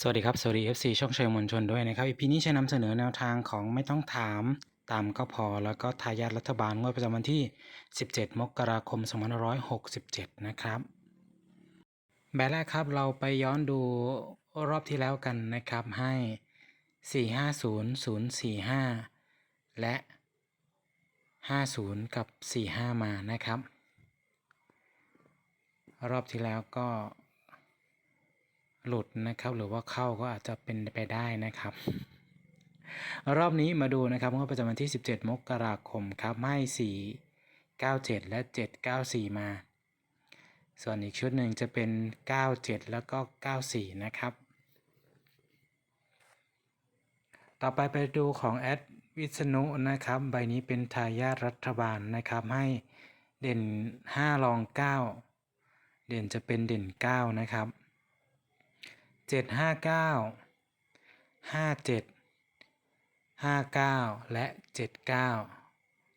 สวัสดีครับ สวัสดี FC ช่องเชิงมวลชนด้วยนะครับอีพีนี้จะนำเสนอแนวทางของไม่ต้องถามตามก็พอแล้วก็ทายาทรัฐบาลงวดประจำวันที่ 17 มกราคม 2567 นะครับแบบแรกครับเราไปย้อนดูรอบที่แล้วกันนะครับให้ 450045 และ 50 กับ 45 มานะครับ รอบที่แล้วก็ หลุดนะครับ หรือว่าเข้าก็อาจจะเป็นไปได้นะครับ รอบนี้มาดูนะครับงวดประจำวันที่ 17 มกราคมครับให้ 4 97 และ 794 มา ส่วนอีกชุดหนึ่งจะเป็น 97 แล้วก็ 94 นะครับ ต่อไปไปดูของแอดวิษณุนะครับ ใบนี้เป็นทายาทรัฐบาลนะครับให้เด่น 5 รอง 9 เด่นจะเป็นเด่น 9 นะครับ เจ็ดห้าเก้าห้าเจ็ดห้าเก้าและเจ็ดเก้า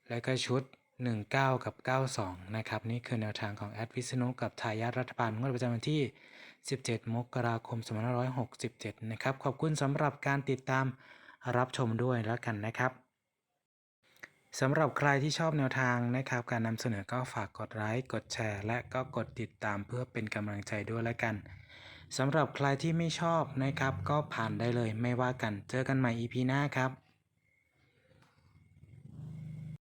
แล้วก็ชุดหนึ่งเก้ากับเก้าสองนะครับ นี่คือแนวทางของแอดวิษณุกับทายาทรัฐบาลงวดประจำวันที่ 17 มกราคม 2567 นะครับ ขอบคุณสำหรับการติดตามรับชมด้วยแล้วกันนะครับสำหรับใครที่ชอบแนวทางนะครับ การนำเสนอก็ฝากกดไลค์กดแชร์ และก็กดติดตามเพื่อเป็นกำลังใจด้วยแล้วกัน สำหรับใครที่ไม่ชอบนะครับ ก็ผ่านได้เลยไม่ว่ากัน เจอกันใหม่ EP หน้าครับ